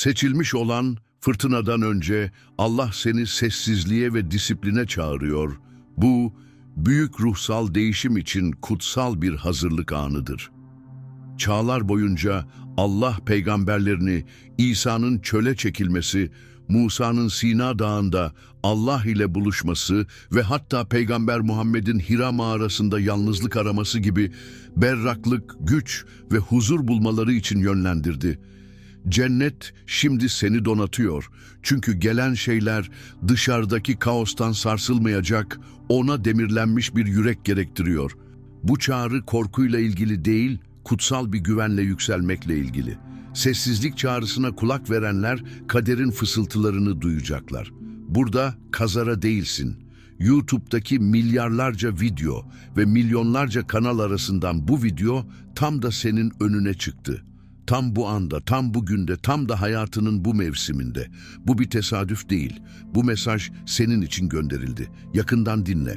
Seçilmiş olan fırtınadan önce Allah seni sessizliğe ve disipline çağırıyor. Bu büyük ruhsal değişim için kutsal bir hazırlık anıdır. Çağlar boyunca Allah peygamberlerini İsa'nın çöle çekilmesi, Musa'nın Sina Dağı'nda Allah ile buluşması ve hatta Peygamber Muhammed'in Hira mağarasında yalnızlık araması gibi berraklık, güç ve huzur bulmaları için yönlendirdi. Cennet şimdi seni donatıyor. Çünkü gelen şeyler dışarıdaki kaostan sarsılmayacak, ona demirlenmiş bir yürek gerektiriyor. Bu çağrı korkuyla ilgili değil, kutsal bir güvenle yükselmekle ilgili. Sessizlik çağrısına kulak verenler kaderin fısıltılarını duyacaklar. Burada kazara değilsin. YouTube'daki milyarlarca video ve milyonlarca kanal arasından bu video tam da senin önüne çıktı. Tam bu anda, tam bugünde, tam da hayatının bu mevsiminde. Bu bir tesadüf değil. Bu mesaj senin için gönderildi. Yakından dinle.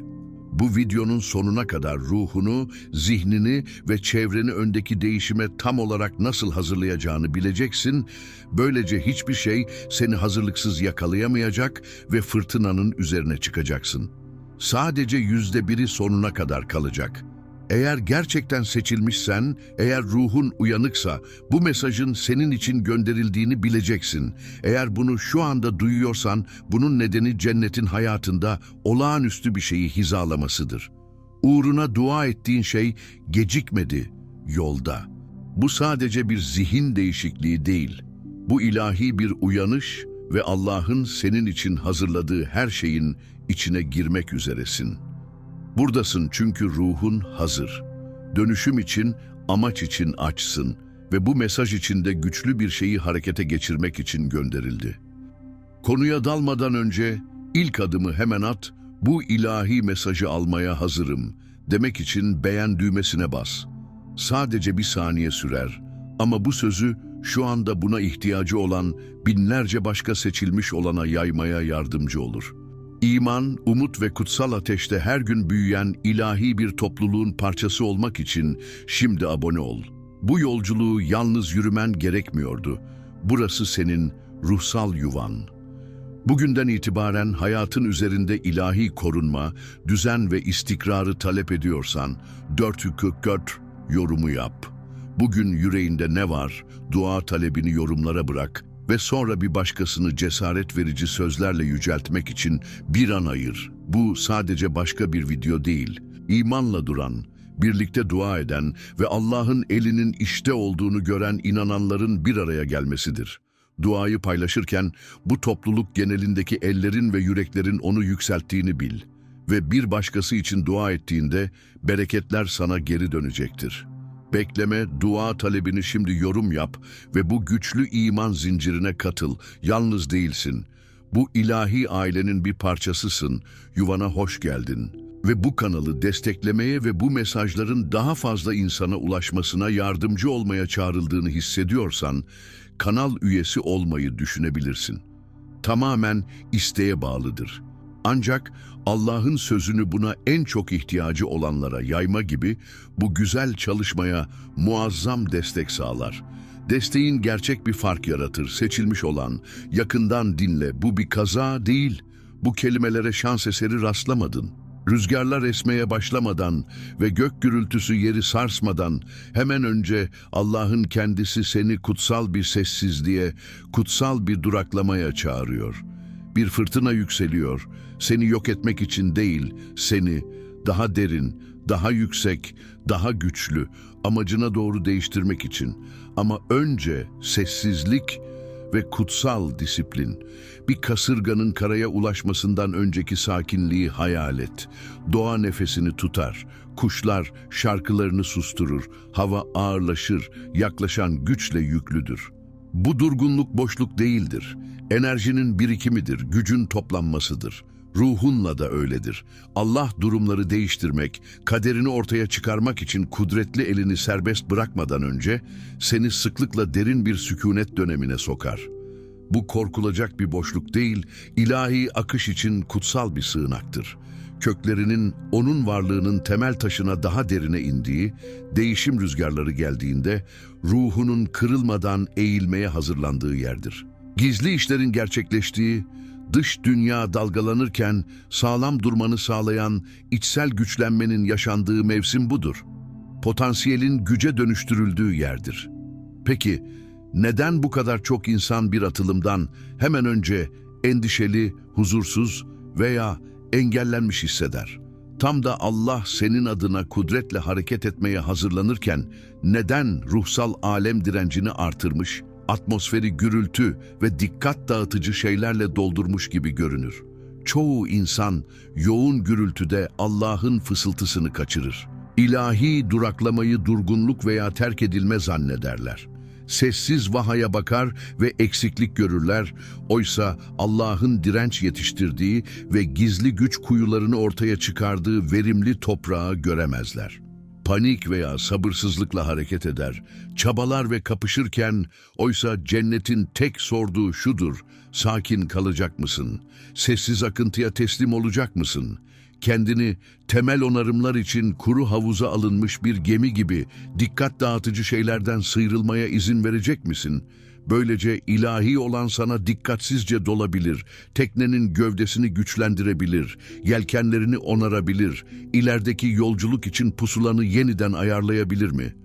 Bu videonun sonuna kadar ruhunu, zihnini ve çevreni öndeki değişime tam olarak nasıl hazırlayacağını bileceksin. Böylece hiçbir şey seni hazırlıksız yakalayamayacak ve fırtınanın üzerine çıkacaksın. Sadece yüzde biri sonuna kadar kalacak. Eğer gerçekten seçilmişsen, eğer ruhun uyanıksa bu mesajın senin için gönderildiğini bileceksin. Eğer bunu şu anda duyuyorsan bunun nedeni cennetin hayatında olağanüstü bir şeyi hizalamasıdır. Uğruna dua ettiğin şey gecikmedi, yolda. Bu sadece bir zihin değişikliği değil. Bu ilahi bir uyanış ve Allah'ın senin için hazırladığı her şeyin içine girmek üzeresin.'' Buradasın çünkü ruhun hazır. Dönüşüm için, amaç için açsın ve bu mesaj içinde güçlü bir şeyi harekete geçirmek için gönderildi. Konuya dalmadan önce ilk adımı hemen at, bu ilahi mesajı almaya hazırım demek için beğen düğmesine bas. Sadece bir saniye sürer ama bu sözü şu anda buna ihtiyacı olan binlerce başka seçilmiş olana yaymaya yardımcı olur.'' İman, umut ve kutsal ateşte her gün büyüyen ilahi bir topluluğun parçası olmak için şimdi abone ol. Bu yolculuğu yalnız yürümen gerekmiyordu. Burası senin ruhsal yuvan. Bugünden itibaren hayatın üzerinde ilahi korunma, düzen ve istikrarı talep ediyorsan 444 yorumu yap. Bugün yüreğinde ne var? Dua talebini yorumlara bırak ve sonra bir başkasını cesaret verici sözlerle yüceltmek için bir an ayır. Bu sadece başka bir video değil. İmanla duran, birlikte dua eden ve Allah'ın elinin işte olduğunu gören inananların bir araya gelmesidir. Duayı paylaşırken bu topluluk genelindeki ellerin ve yüreklerin onu yükselttiğini bil ve bir başkası için dua ettiğinde bereketler sana geri dönecektir.'' Bekleme, dua talebini şimdi yorum yap ve bu güçlü iman zincirine katıl. Yalnız değilsin. Bu ilahi ailenin bir parçasısın. Yuvana hoş geldin. Ve bu kanalı desteklemeye ve bu mesajların daha fazla insana ulaşmasına yardımcı olmaya çağrıldığını hissediyorsan, kanal üyesi olmayı düşünebilirsin. Tamamen isteğe bağlıdır.'' Ancak Allah'ın sözünü buna en çok ihtiyacı olanlara yayma gibi bu güzel çalışmaya muazzam destek sağlar. Desteğin gerçek bir fark yaratır. Seçilmiş olan, yakından dinle. Bu bir kaza değil. Bu kelimelere şans eseri rastlamadın. Rüzgarlar esmeye başlamadan ve gök gürültüsü yeri sarsmadan hemen önce Allah'ın kendisi seni kutsal bir sessizliğe, kutsal bir duraklamaya çağırıyor.'' Bir fırtına yükseliyor. Seni yok etmek için değil, seni daha derin, daha yüksek, daha güçlü, amacına doğru değiştirmek için. Ama önce sessizlik ve kutsal disiplin. Bir kasırganın karaya ulaşmasından önceki sakinliği hayal et. Doğa nefesini tutar. Kuşlar şarkılarını susturur. Hava ağırlaşır. Yaklaşan güçle yüklüdür. Bu durgunluk boşluk değildir. Enerjinin birikimidir, gücün toplanmasıdır. Ruhunla da öyledir. Allah durumları değiştirmek, kaderini ortaya çıkarmak için kudretli elini serbest bırakmadan önce seni sıklıkla derin bir sükunet dönemine sokar. Bu korkulacak bir boşluk değil, ilahi akış için kutsal bir sığınaktır. Köklerinin onun varlığının temel taşına daha derine indiği, değişim rüzgarları geldiğinde ruhunun kırılmadan eğilmeye hazırlandığı yerdir. Gizli işlerin gerçekleştiği, dış dünya dalgalanırken sağlam durmanı sağlayan içsel güçlenmenin yaşandığı mevsim budur. Potansiyelin güce dönüştürüldüğü yerdir. Peki neden bu kadar çok insan bir atılımdan hemen önce endişeli, huzursuz veya engellenmiş hisseder? Tam da Allah senin adına kudretle hareket etmeye hazırlanırken neden ruhsal alem direncini artırmış, atmosferi gürültü ve dikkat dağıtıcı şeylerle doldurmuş gibi görünür? Çoğu insan yoğun gürültüde Allah'ın fısıltısını kaçırır. İlahi duraklamayı durgunluk veya terk edilme zannederler. Sessiz vahaya bakar ve eksiklik görürler. Oysa Allah'ın direnç yetiştirdiği ve gizli güç kuyularını ortaya çıkardığı verimli toprağı göremezler. Panik veya sabırsızlıkla hareket eder. Çabalar ve kapışırken oysa cennetin tek sorduğu şudur. Sakin kalacak mısın? Sessiz akıntıya teslim olacak mısın? Kendini temel onarımlar için kuru havuza alınmış bir gemi gibi dikkat dağıtıcı şeylerden sıyrılmaya izin verecek misin? Böylece ilahi olan sana dikkatsizce dolabilir, teknenin gövdesini güçlendirebilir, yelkenlerini onarabilir, ilerideki yolculuk için pusulanı yeniden ayarlayabilir mi?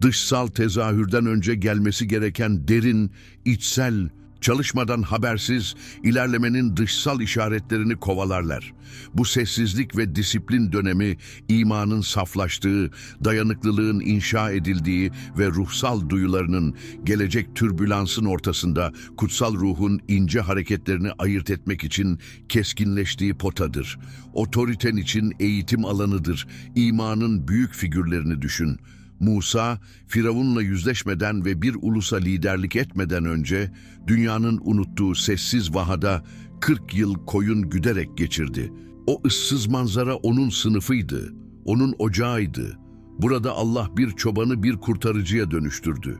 Dışsal tezahürden önce gelmesi gereken derin, içsel, Çalışmadan habersiz ilerlemenin dışsal işaretlerini kovalarlar. Bu sessizlik ve disiplin dönemi imanın saflaştığı, dayanıklılığın inşa edildiği ve ruhsal duyularının gelecek türbülansın ortasında kutsal ruhun ince hareketlerini ayırt etmek için keskinleştiği potadır. Otoriten için eğitim alanıdır. İmanın büyük figürlerini düşün. Musa, Firavun'la yüzleşmeden ve bir ulusa liderlik etmeden önce dünyanın unuttuğu sessiz vahada 40 yıl koyun güderek geçirdi. O ıssız manzara onun sınıfıydı, onun ocağıydı. Burada Allah bir çobanı bir kurtarıcıya dönüştürdü.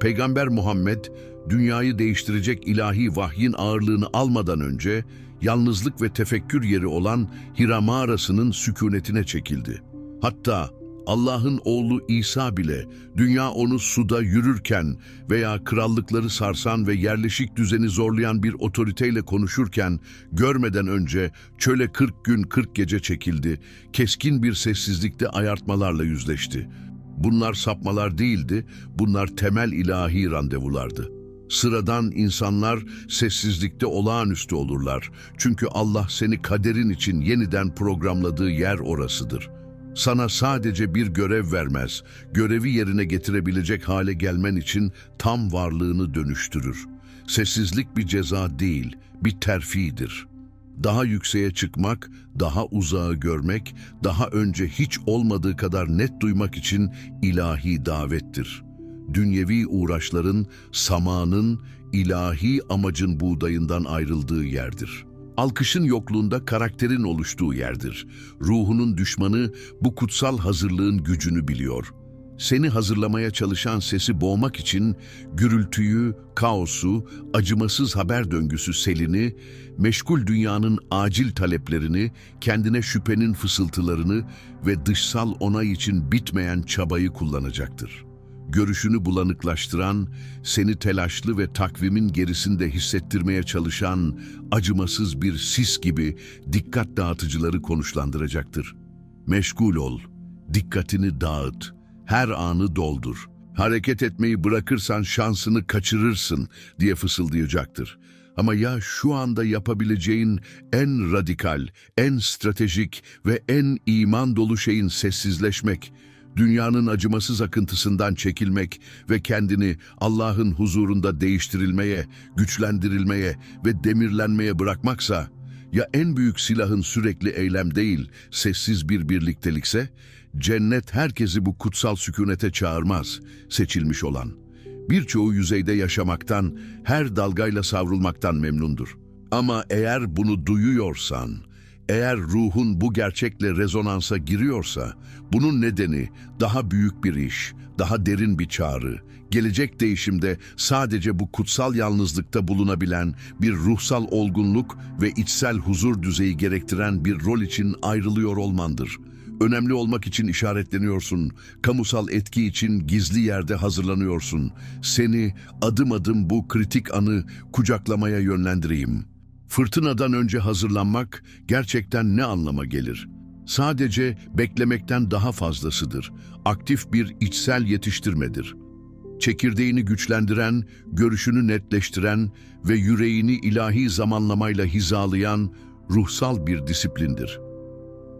Peygamber Muhammed, dünyayı değiştirecek ilahi vahyin ağırlığını almadan önce, yalnızlık ve tefekkür yeri olan Hira mağarasının sükunetine çekildi. Hatta Allah'ın oğlu İsa bile dünya onu suda yürürken veya krallıkları sarsan ve yerleşik düzeni zorlayan bir otoriteyle konuşurken görmeden önce çöle 40 gün 40 gece çekildi, keskin bir sessizlikte ayartmalarla yüzleşti. Bunlar sapmalar değildi, bunlar temel ilahi randevulardı. Sıradan insanlar sessizlikte olağanüstü olurlar. Çünkü Allah seni kaderin için yeniden programladığı yer orasıdır.'' Sana sadece bir görev vermez, görevi yerine getirebilecek hale gelmen için tam varlığını dönüştürür. Sessizlik bir ceza değil, bir terfidir. Daha yükseğe çıkmak, daha uzağı görmek, daha önce hiç olmadığı kadar net duymak için ilahi davettir. Dünyevi uğraşların, samanın, ilahi amacın buğdayından ayrıldığı yerdir.'' Alkışın yokluğunda karakterin oluştuğu yerdir. Ruhunun düşmanı bu kutsal hazırlığın gücünü biliyor. Seni hazırlamaya çalışan sesi boğmak için gürültüyü, kaosu, acımasız haber döngüsü selini, meşgul dünyanın acil taleplerini, kendine şüphenin fısıltılarını ve dışsal onay için bitmeyen çabayı kullanacaktır.'' Görüşünü bulanıklaştıran, seni telaşlı ve takvimin gerisinde hissettirmeye çalışan acımasız bir sis gibi dikkat dağıtıcıları konuşlandıracaktır. Meşgul ol, dikkatini dağıt, her anı doldur. Hareket etmeyi bırakırsan şansını kaçırırsın diye fısıldayacaktır. Ama ya şu anda yapabileceğin en radikal, en stratejik ve en iman dolu şeyin sessizleşmek, dünyanın acımasız akıntısından çekilmek ve kendini Allah'ın huzurunda değiştirilmeye, güçlendirilmeye ve demirlenmeye bırakmaksa, ya en büyük silahın sürekli eylem değil, sessiz bir birliktelikse, cennet herkesi bu kutsal sükunete çağırmaz, seçilmiş olan. Birçoğu yüzeyde yaşamaktan, her dalgayla savrulmaktan memnundur. Ama eğer bunu duyuyorsan, Eğer ruhun bu gerçekle rezonansa giriyorsa, bunun nedeni daha büyük bir iş, daha derin bir çağrı, gelecek değişimde sadece bu kutsal yalnızlıkta bulunabilen bir ruhsal olgunluk ve içsel huzur düzeyi gerektiren bir rol için ayrılıyor olmandır. Önemli olmak için işaretleniyorsun, kamusal etki için gizli yerde hazırlanıyorsun. Seni adım adım bu kritik anı kucaklamaya yönlendireyim.'' Fırtınadan önce hazırlanmak gerçekten ne anlama gelir? Sadece beklemekten daha fazlasıdır. Aktif bir içsel yetiştirmedir. Çekirdeğini güçlendiren, görüşünü netleştiren ve yüreğini ilahi zamanlamayla hizalayan ruhsal bir disiplindir.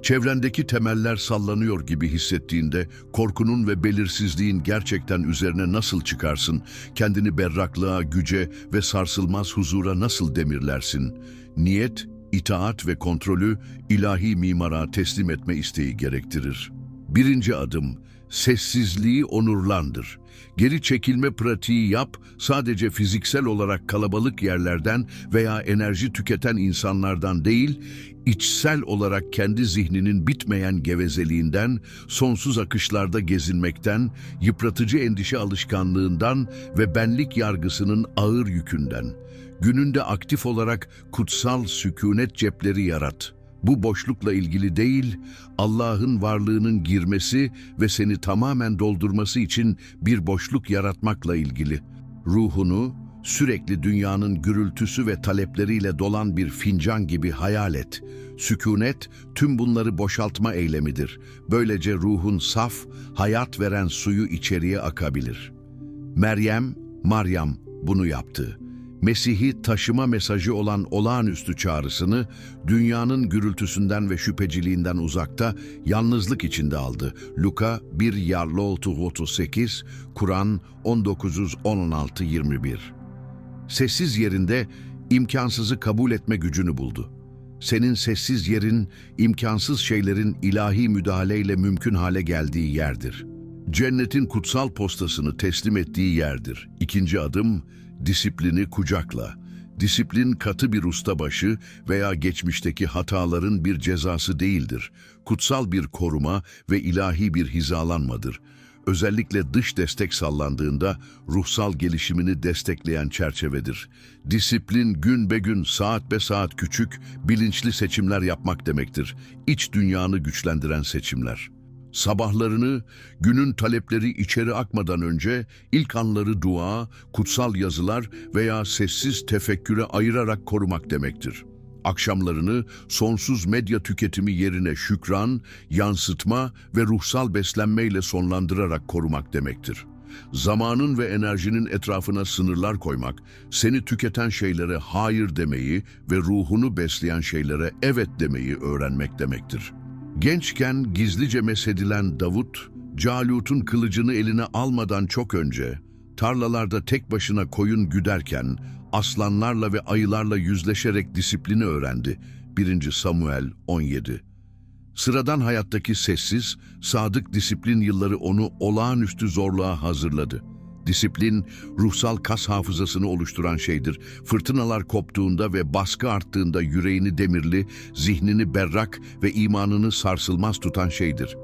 Çevrendeki temeller sallanıyor gibi hissettiğinde korkunun ve belirsizliğin gerçekten üzerine nasıl çıkarsın? Kendini berraklığa, güce ve sarsılmaz huzura nasıl demirlersin? Niyet, itaat ve kontrolü ilahi mimara teslim etme isteği gerektirir. Birinci adım, sessizliği onurlandır. Geri çekilme pratiği yap, sadece fiziksel olarak kalabalık yerlerden veya enerji tüketen insanlardan değil, içsel olarak kendi zihninin bitmeyen gevezeliğinden, sonsuz akışlarda gezinmekten, yıpratıcı endişe alışkanlığından ve benlik yargısının ağır yükünden. Gününde aktif olarak kutsal sükunet cepleri yarat. Bu boşlukla ilgili değil, Allah'ın varlığının girmesi ve seni tamamen doldurması için bir boşluk yaratmakla ilgili. Ruhunu, sürekli dünyanın gürültüsü ve talepleriyle dolan bir fincan gibi hayal et. Sükunet, tüm bunları boşaltma eylemidir. Böylece ruhun saf, hayat veren suyu içeriye akabilir. Meryem, Maryam bunu yaptı. Mesih'i taşıma mesajı olan olağanüstü çağrısını dünyanın gürültüsünden ve şüpheciliğinden uzakta yalnızlık içinde aldı. Luka 1 Yarlı 38, Kur'an 1916-21. Sessiz yerinde imkansızı kabul etme gücünü buldu. Senin sessiz yerin, imkansız şeylerin ilahi müdahaleyle mümkün hale geldiği yerdir. Cennetin kutsal postasını teslim ettiği yerdir. İkinci adım, disiplini kucakla. Disiplin katı bir ustabaşı veya geçmişteki hataların bir cezası değildir. Kutsal bir koruma ve ilahi bir hizalanmadır. Özellikle dış destek sallandığında ruhsal gelişimini destekleyen çerçevedir. Disiplin gün be gün, saat be saat küçük, bilinçli seçimler yapmak demektir. İç dünyanı güçlendiren seçimler. Sabahlarını, günün talepleri içeri akmadan önce ilk anları dua, kutsal yazılar veya sessiz tefekküre ayırarak korumak demektir. Akşamlarını sonsuz medya tüketimi yerine şükran, yansıtma ve ruhsal beslenmeyle sonlandırarak korumak demektir. Zamanın ve enerjinin etrafına sınırlar koymak, seni tüketen şeylere hayır demeyi ve ruhunu besleyen şeylere evet demeyi öğrenmek demektir. Gençken gizlice meshedilen Davut, Calut'un kılıcını eline almadan çok önce, tarlalarda tek başına koyun güderken, aslanlarla ve ayılarla yüzleşerek disiplini öğrendi. 1. Samuel 17 Sıradan hayattaki sessiz, sadık disiplin yılları onu olağanüstü zorluğa hazırladı. Disiplin, ruhsal kas hafızasını oluşturan şeydir. Fırtınalar koptuğunda ve baskı arttığında yüreğini demirli, zihnini berrak ve imanını sarsılmaz tutan şeydir.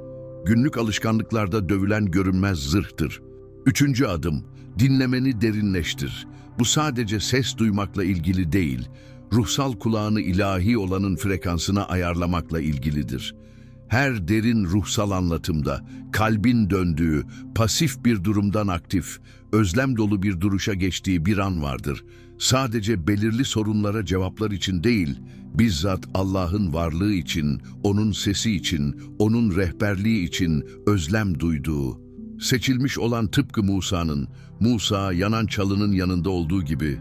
Günlük alışkanlıklarda dövülen görünmez zırhtır. Üçüncü adım, dinlemeni derinleştir. Bu sadece ses duymakla ilgili değil, ruhsal kulağını ilahi olanın frekansına ayarlamakla ilgilidir. Her derin ruhsal anlatımda kalbin döndüğü, pasif bir durumdan aktif, özlem dolu bir duruşa geçtiği bir an vardır. Sadece belirli sorunlara cevaplar için değil, bizzat Allah'ın varlığı için, O'nun sesi için, O'nun rehberliği için özlem duyduğu. Seçilmiş olan tıpkı Musa'nın, Musa yanan çalının yanında olduğu gibi,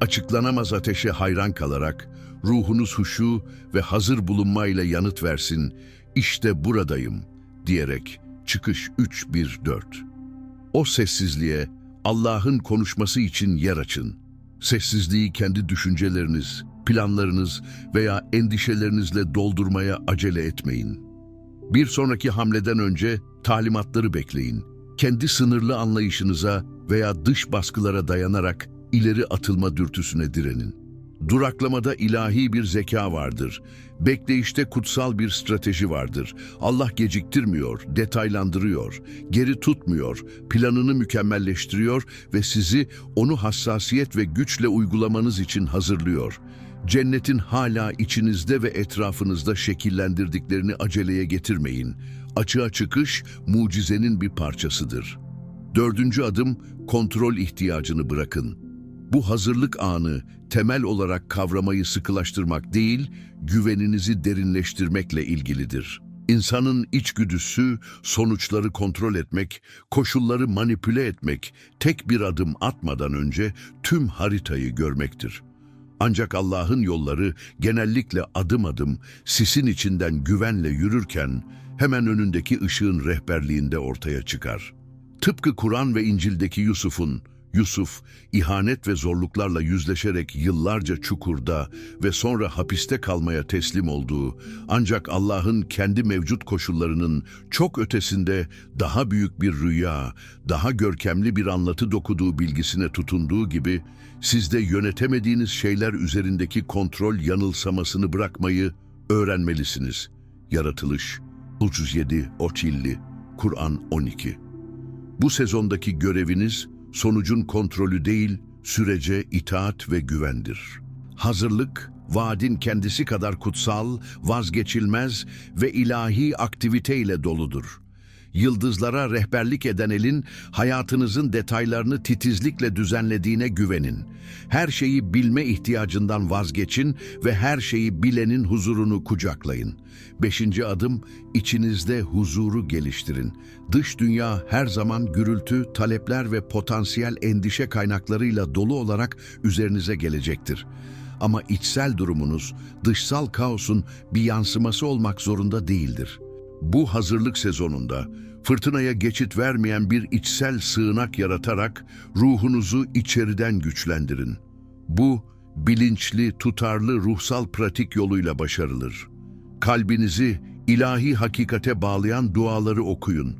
açıklanamaz ateşe hayran kalarak, ruhunuz huşu ve hazır bulunmayla yanıt versin, işte buradayım diyerek çıkış 3-1-4. O sessizliğe Allah'ın konuşması için yer açın. Sessizliği kendi düşünceleriniz, planlarınız veya endişelerinizle doldurmaya acele etmeyin. Bir sonraki hamleden önce talimatları bekleyin. Kendi sınırlı anlayışınıza veya dış baskılara dayanarak ileri atılma dürtüsüne direnin. Duraklamada ilahi bir zeka vardır. Bekleyişte kutsal bir strateji vardır. Allah geciktirmiyor, detaylandırıyor, geri tutmuyor, planını mükemmelleştiriyor ve sizi onu hassasiyet ve güçle uygulamanız için hazırlıyor. Cennetin hala içinizde ve etrafınızda şekillendirdiklerini aceleye getirmeyin. Açığa çıkış mucizenin bir parçasıdır. Dördüncü adım kontrol ihtiyacını bırakın. Bu hazırlık anı temel olarak kavramayı sıkılaştırmak değil, güveninizi derinleştirmekle ilgilidir. İnsanın içgüdüsü sonuçları kontrol etmek, koşulları manipüle etmek, tek bir adım atmadan önce tüm haritayı görmektir. Ancak Allah'ın yolları genellikle adım adım sisin içinden güvenle yürürken hemen önündeki ışığın rehberliğinde ortaya çıkar. Tıpkı Kur'an ve İncil'deki Yusuf'un, Yusuf, ihanet ve zorluklarla yüzleşerek yıllarca çukurda ve sonra hapiste kalmaya teslim olduğu, ancak Allah'ın kendi mevcut koşullarının çok ötesinde daha büyük bir rüya, daha görkemli bir anlatı dokuduğu bilgisine tutunduğu gibi, siz de yönetemediğiniz şeyler üzerindeki kontrol yanılsamasını bırakmayı öğrenmelisiniz. Yaratılış 37 Oçilli Kur'an 12 Bu sezondaki göreviniz, sonucun kontrolü değil, sürece itaat ve güvendir. Hazırlık, vaadin kendisi kadar kutsal, vazgeçilmez ve ilahi aktiviteyle doludur. Yıldızlara rehberlik eden elin hayatınızın detaylarını titizlikle düzenlediğine güvenin. Her şeyi bilme ihtiyacından vazgeçin ve her şeyi bilenin huzurunu kucaklayın. Beşinci adım, içinizde huzuru geliştirin. Dış dünya her zaman gürültü, talepler ve potansiyel endişe kaynaklarıyla dolu olarak üzerinize gelecektir. Ama içsel durumunuz dışsal kaosun bir yansıması olmak zorunda değildir. Bu hazırlık sezonunda fırtınaya geçit vermeyen bir içsel sığınak yaratarak ruhunuzu içeriden güçlendirin. Bu bilinçli, tutarlı ruhsal pratik yoluyla başarılır. Kalbinizi ilahi hakikate bağlayan duaları okuyun.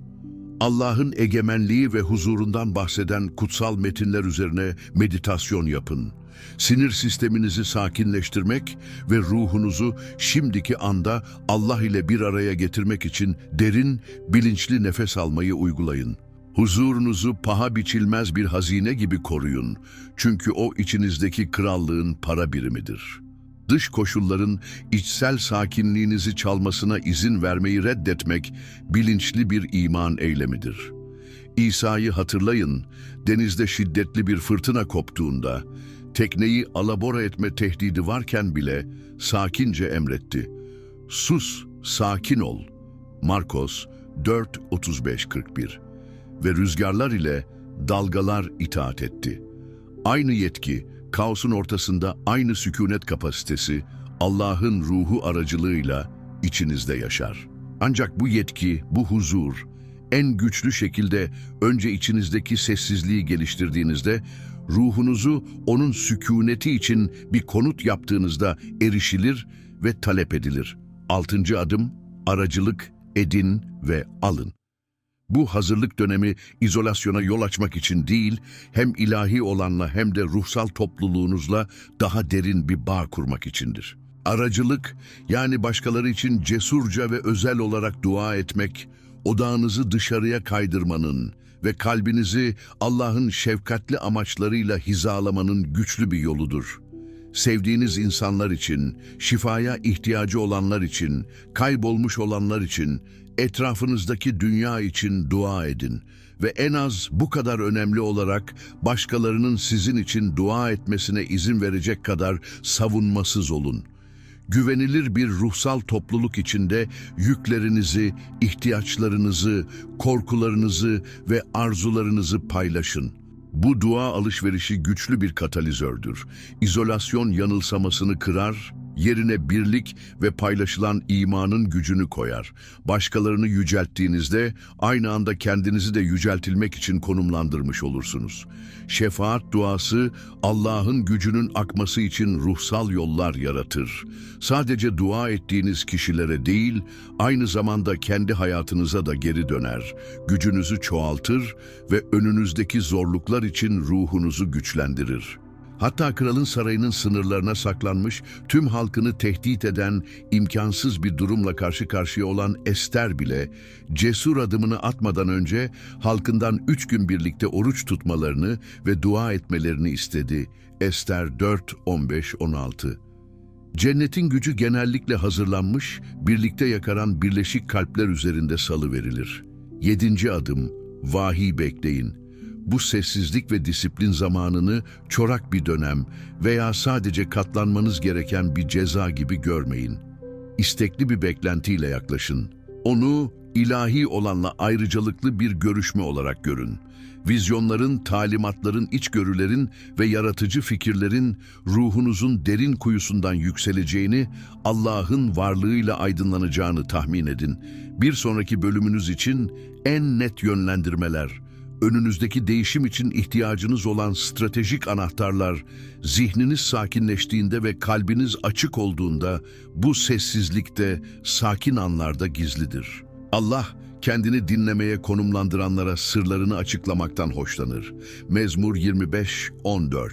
Allah'ın egemenliği ve huzurundan bahseden kutsal metinler üzerine meditasyon yapın. Sinir sisteminizi sakinleştirmek ve ruhunuzu şimdiki anda Allah ile bir araya getirmek için derin, bilinçli nefes almayı uygulayın. Huzurunuzu paha biçilmez bir hazine gibi koruyun. Çünkü o içinizdeki krallığın para birimidir. Dış koşulların içsel sakinliğinizi çalmasına izin vermeyi reddetmek bilinçli bir iman eylemidir. İsa'yı hatırlayın, denizde şiddetli bir fırtına koptuğunda, tekneyi alabora etme tehdidi varken bile sakince emretti. Sus, sakin ol. Markos 4.35-41 Ve rüzgarlar ile dalgalar itaat etti. Aynı yetki, kaosun ortasında aynı sükunet kapasitesi Allah'ın ruhu aracılığıyla içinizde yaşar. Ancak bu yetki, bu huzur, en güçlü şekilde önce içinizdeki sessizliği geliştirdiğinizde, ruhunuzu onun sükuneti için bir konut yaptığınızda erişilir ve talep edilir. Altıncı adım, aracılık edin ve alın. Bu hazırlık dönemi izolasyona yol açmak için değil, hem ilahi olanla hem de ruhsal topluluğunuzla daha derin bir bağ kurmak içindir. Aracılık, yani başkaları için cesurca ve özel olarak dua etmek, odağınızı dışarıya kaydırmanın ve kalbinizi Allah'ın şefkatli amaçlarıyla hizalamanın güçlü bir yoludur. Sevdiğiniz insanlar için, şifaya ihtiyacı olanlar için, kaybolmuş olanlar için, etrafınızdaki dünya için dua edin ve en az bu kadar önemli olarak başkalarının sizin için dua etmesine izin verecek kadar savunmasız olun. Güvenilir bir ruhsal topluluk içinde yüklerinizi, ihtiyaçlarınızı, korkularınızı ve arzularınızı paylaşın. Bu dua alışverişi güçlü bir katalizördür. İzolasyon yanılsamasını kırar, yerine birlik ve paylaşılan imanın gücünü koyar. Başkalarını yücelttiğinizde aynı anda kendinizi de yüceltilmek için konumlandırmış olursunuz. Şefaat duası Allah'ın gücünün akması için ruhsal yollar yaratır. Sadece dua ettiğiniz kişilere değil, aynı zamanda kendi hayatınıza da geri döner. Gücünüzü çoğaltır ve önünüzdeki zorluklar için ruhunuzu güçlendirir. Hatta kralın sarayının sınırlarına saklanmış, tüm halkını tehdit eden imkansız bir durumla karşı karşıya olan Ester bile cesur adımını atmadan önce halkından üç gün birlikte oruç tutmalarını ve dua etmelerini istedi. Ester 4, 15, 16 Cennetin gücü genellikle hazırlanmış, birlikte yakaran birleşik kalpler üzerinde salı verilir. Yedinci adım, vahiy bekleyin. Bu sessizlik ve disiplin zamanını çorak bir dönem veya sadece katlanmanız gereken bir ceza gibi görmeyin. İstekli bir beklentiyle yaklaşın. Onu ilahi olanla ayrıcalıklı bir görüşme olarak görün. Vizyonların, talimatların, içgörülerin ve yaratıcı fikirlerin ruhunuzun derin kuyusundan yükseleceğini, Allah'ın varlığıyla aydınlanacağını tahmin edin. Bir sonraki bölümünüz için en net yönlendirmeler, önünüzdeki değişim için ihtiyacınız olan stratejik anahtarlar, zihniniz sakinleştiğinde ve kalbiniz açık olduğunda bu sessizlikte, sakin anlarda gizlidir. Allah, kendini dinlemeye konumlandıranlara sırlarını açıklamaktan hoşlanır. Mezmur 25-14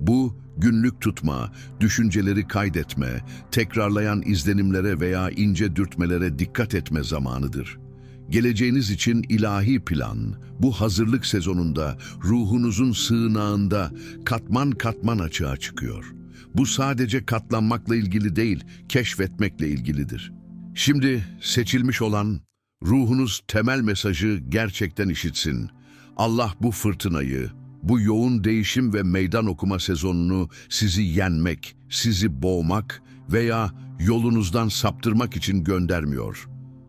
Bu, günlük tutma, düşünceleri kaydetme, tekrarlayan izlenimlere veya ince dürtmelere dikkat etme zamanıdır. Geleceğiniz için ilahi plan, bu hazırlık sezonunda ruhunuzun sığınağında katman katman açığa çıkıyor. Bu sadece katlanmakla ilgili değil, keşfetmekle ilgilidir. Şimdi seçilmiş olan ruhunuz temel mesajı gerçekten işitsin. Allah bu fırtınayı, bu yoğun değişim ve meydan okuma sezonunu sizi yenmek, sizi boğmak veya yolunuzdan saptırmak için göndermiyor.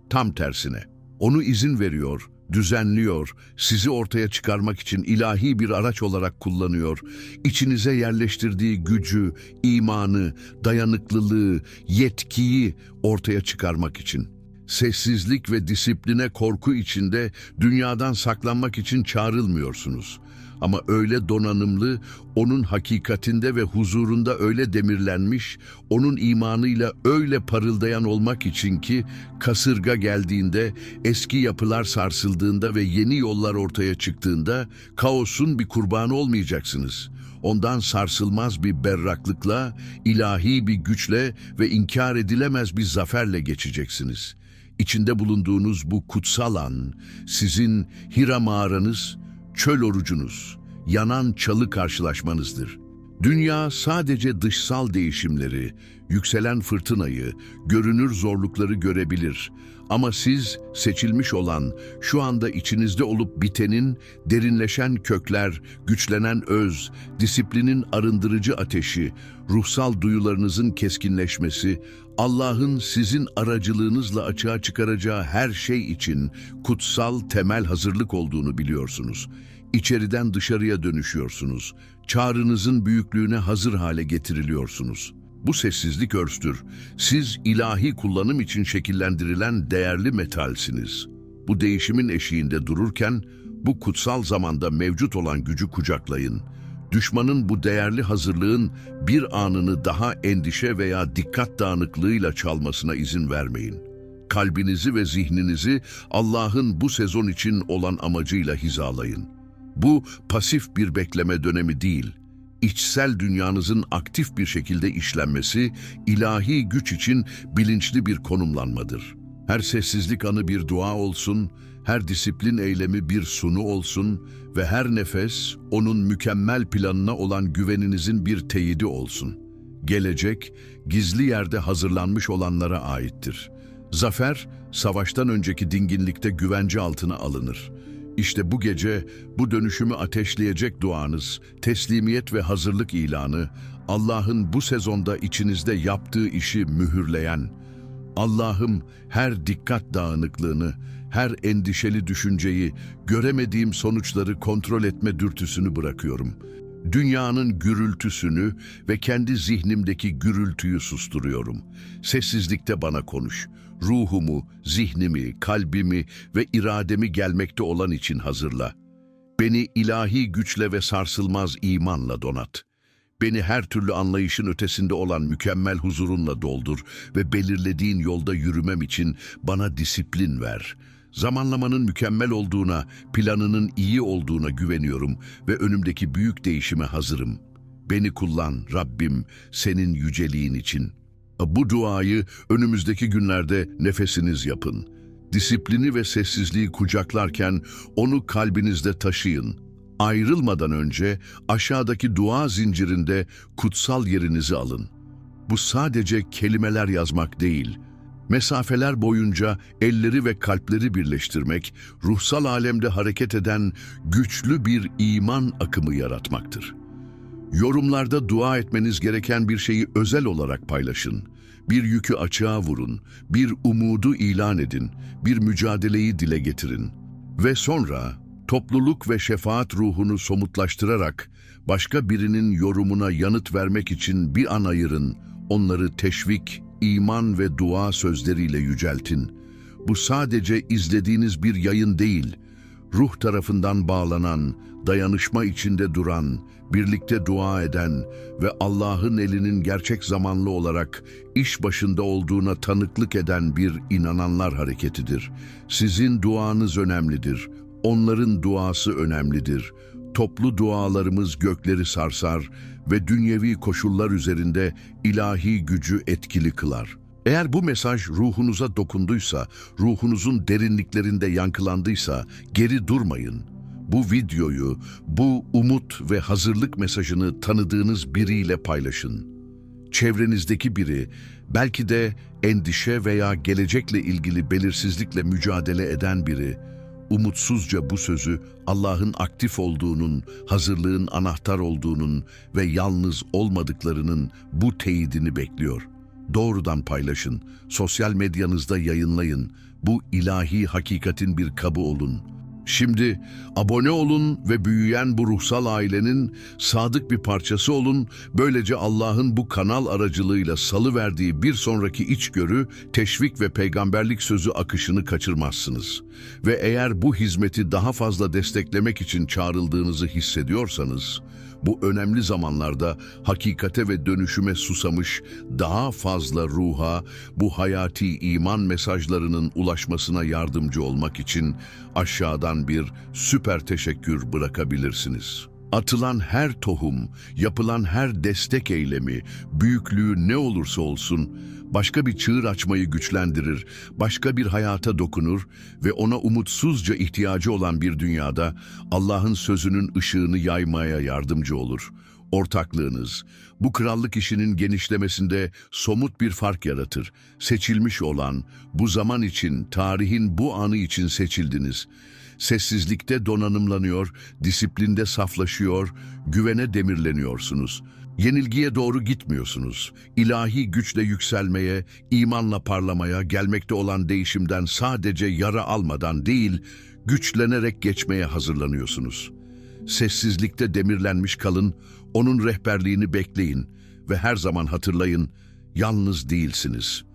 Tam tersine. Onu izin veriyor, düzenliyor, sizi ortaya çıkarmak için ilahi bir araç olarak kullanıyor. İçinize yerleştirdiği gücü, imanı, dayanıklılığı, yetkiyi ortaya çıkarmak için. Sessizlik ve disipline korku içinde dünyadan saklanmak için çağrılmıyorsunuz. Ama öyle donanımlı, onun hakikatinde ve huzurunda öyle demirlenmiş, onun imanıyla öyle parıldayan olmak için ki kasırga geldiğinde, eski yapılar sarsıldığında ve yeni yollar ortaya çıktığında kaosun bir kurbanı olmayacaksınız. Ondan sarsılmaz bir berraklıkla, ilahi bir güçle ve inkar edilemez bir zaferle geçeceksiniz. İçinde bulunduğunuz bu kutsal an, sizin Hira mağaranız, çöl orucunuz, yanan çalı karşılaşmanızdır. Dünya sadece dışsal değişimleri, yükselen fırtınayı, görünür zorlukları görebilir. Ama siz seçilmiş olan, şu anda içinizde olup bitenin, derinleşen kökler, güçlenen öz, disiplinin arındırıcı ateşi, ruhsal duyularınızın keskinleşmesi, Allah'ın sizin aracılığınızla açığa çıkaracağı her şey için kutsal temel hazırlık olduğunu biliyorsunuz. İçeriden dışarıya dönüşüyorsunuz. Çağrınızın büyüklüğüne hazır hale getiriliyorsunuz. Bu sessizlik örstür. Siz ilahi kullanım için şekillendirilen değerli metalsiniz. Bu değişimin eşiğinde dururken bu kutsal zamanda mevcut olan gücü kucaklayın. Düşmanın bu değerli hazırlığın bir anını daha endişe veya dikkat dağınıklığıyla çalmasına izin vermeyin. Kalbinizi ve zihninizi Allah'ın bu sezon için olan amacıyla hizalayın. Bu pasif bir bekleme dönemi değil, içsel dünyanızın aktif bir şekilde işlenmesi, ilahi güç için bilinçli bir konumlanmadır. Her sessizlik anı bir dua olsun, her disiplin eylemi bir sunu olsun ve her nefes onun mükemmel planına olan güveninizin bir teyidi olsun. Gelecek, gizli yerde hazırlanmış olanlara aittir. Zafer, savaştan önceki dinginlikte güvence altına alınır. İşte bu gece bu dönüşümü ateşleyecek duanız, teslimiyet ve hazırlık ilanı, Allah'ın bu sezonda içinizde yaptığı işi mühürleyen, Allah'ım her dikkat dağınıklığını, her endişeli düşünceyi, göremediğim sonuçları kontrol etme dürtüsünü bırakıyorum. Dünyanın gürültüsünü ve kendi zihnimdeki gürültüyü susturuyorum. Sessizlikte bana konuş. Ruhumu, zihnimi, kalbimi ve irademi gelmekte olan için hazırla. Beni ilahi güçle ve sarsılmaz imanla donat. Beni her türlü anlayışın ötesinde olan mükemmel huzurunla doldur ve belirlediğin yolda yürümem için bana disiplin ver. Zamanlamanın mükemmel olduğuna, planının iyi olduğuna güveniyorum ve önümdeki büyük değişime hazırım. Beni kullan Rabbim senin yüceliğin için. Bu duayı önümüzdeki günlerde nefesiniz yapın. Disiplini ve sessizliği kucaklarken onu kalbinizde taşıyın. Ayrılmadan önce aşağıdaki dua zincirinde kutsal yerinizi alın. Bu sadece kelimeler yazmak değil, mesafeler boyunca elleri ve kalpleri birleştirmek, ruhsal alemde hareket eden güçlü bir iman akımı yaratmaktır. Yorumlarda dua etmeniz gereken bir şeyi özel olarak paylaşın. Bir yükü açığa vurun, bir umudu ilan edin, bir mücadeleyi dile getirin. Ve sonra topluluk ve şefaat ruhunu somutlaştırarak başka birinin yorumuna yanıt vermek için bir an ayırın. Onları teşvik, iman ve dua sözleriyle yüceltin. Bu sadece izlediğiniz bir yayın değil, ruh tarafından bağlanan, dayanışma içinde duran, birlikte dua eden ve Allah'ın elinin gerçek zamanlı olarak iş başında olduğuna tanıklık eden bir inananlar hareketidir. Sizin duanız önemlidir, onların duası önemlidir. Toplu dualarımız gökleri sarsar ve dünyevi koşullar üzerinde ilahi gücü etkili kılar.'' Eğer bu mesaj ruhunuza dokunduysa, ruhunuzun derinliklerinde yankılandıysa geri durmayın. Bu videoyu, bu umut ve hazırlık mesajını tanıdığınız biriyle paylaşın. Çevrenizdeki biri, belki de endişe veya gelecekle ilgili belirsizlikle mücadele eden biri, umutsuzca bu sözü Allah'ın aktif olduğunun, hazırlığın anahtar olduğunun ve yalnız olmadıklarının bu teyidini bekliyor.'' Doğrudan paylaşın, sosyal medyanızda yayınlayın. Bu ilahi hakikatin bir kabı olun. Şimdi abone olun ve büyüyen bu ruhsal ailenin sadık bir parçası olun. Böylece Allah'ın bu kanal aracılığıyla salı verdiği bir sonraki içgörü, teşvik ve peygamberlik sözü akışını kaçırmazsınız. Ve eğer bu hizmeti daha fazla desteklemek için çağrıldığınızı hissediyorsanız, bu önemli zamanlarda hakikate ve dönüşüme susamış daha fazla ruha, bu hayati iman mesajlarının ulaşmasına yardımcı olmak için aşağıdan bir süper teşekkür bırakabilirsiniz. Atılan her tohum, yapılan her destek eylemi, büyüklüğü ne olursa olsun, başka bir çığır açmayı güçlendirir, başka bir hayata dokunur ve ona umutsuzca ihtiyacı olan bir dünyada Allah'ın sözünün ışığını yaymaya yardımcı olur. Ortaklığınız, bu krallık işinin genişlemesinde somut bir fark yaratır. Seçilmiş olan, bu zaman için, tarihin bu anı için seçildiniz. Sessizlikte donanımlanıyor, disiplinde saflaşıyor, güvene demirleniyorsunuz. Yenilgiye doğru gitmiyorsunuz. İlahi güçle yükselmeye, imanla parlamaya, gelmekte olan değişimden sadece yara almadan değil, güçlenerek geçmeye hazırlanıyorsunuz. Sessizlikte demirlenmiş kalın, onun rehberliğini bekleyin ve her zaman hatırlayın, yalnız değilsiniz.''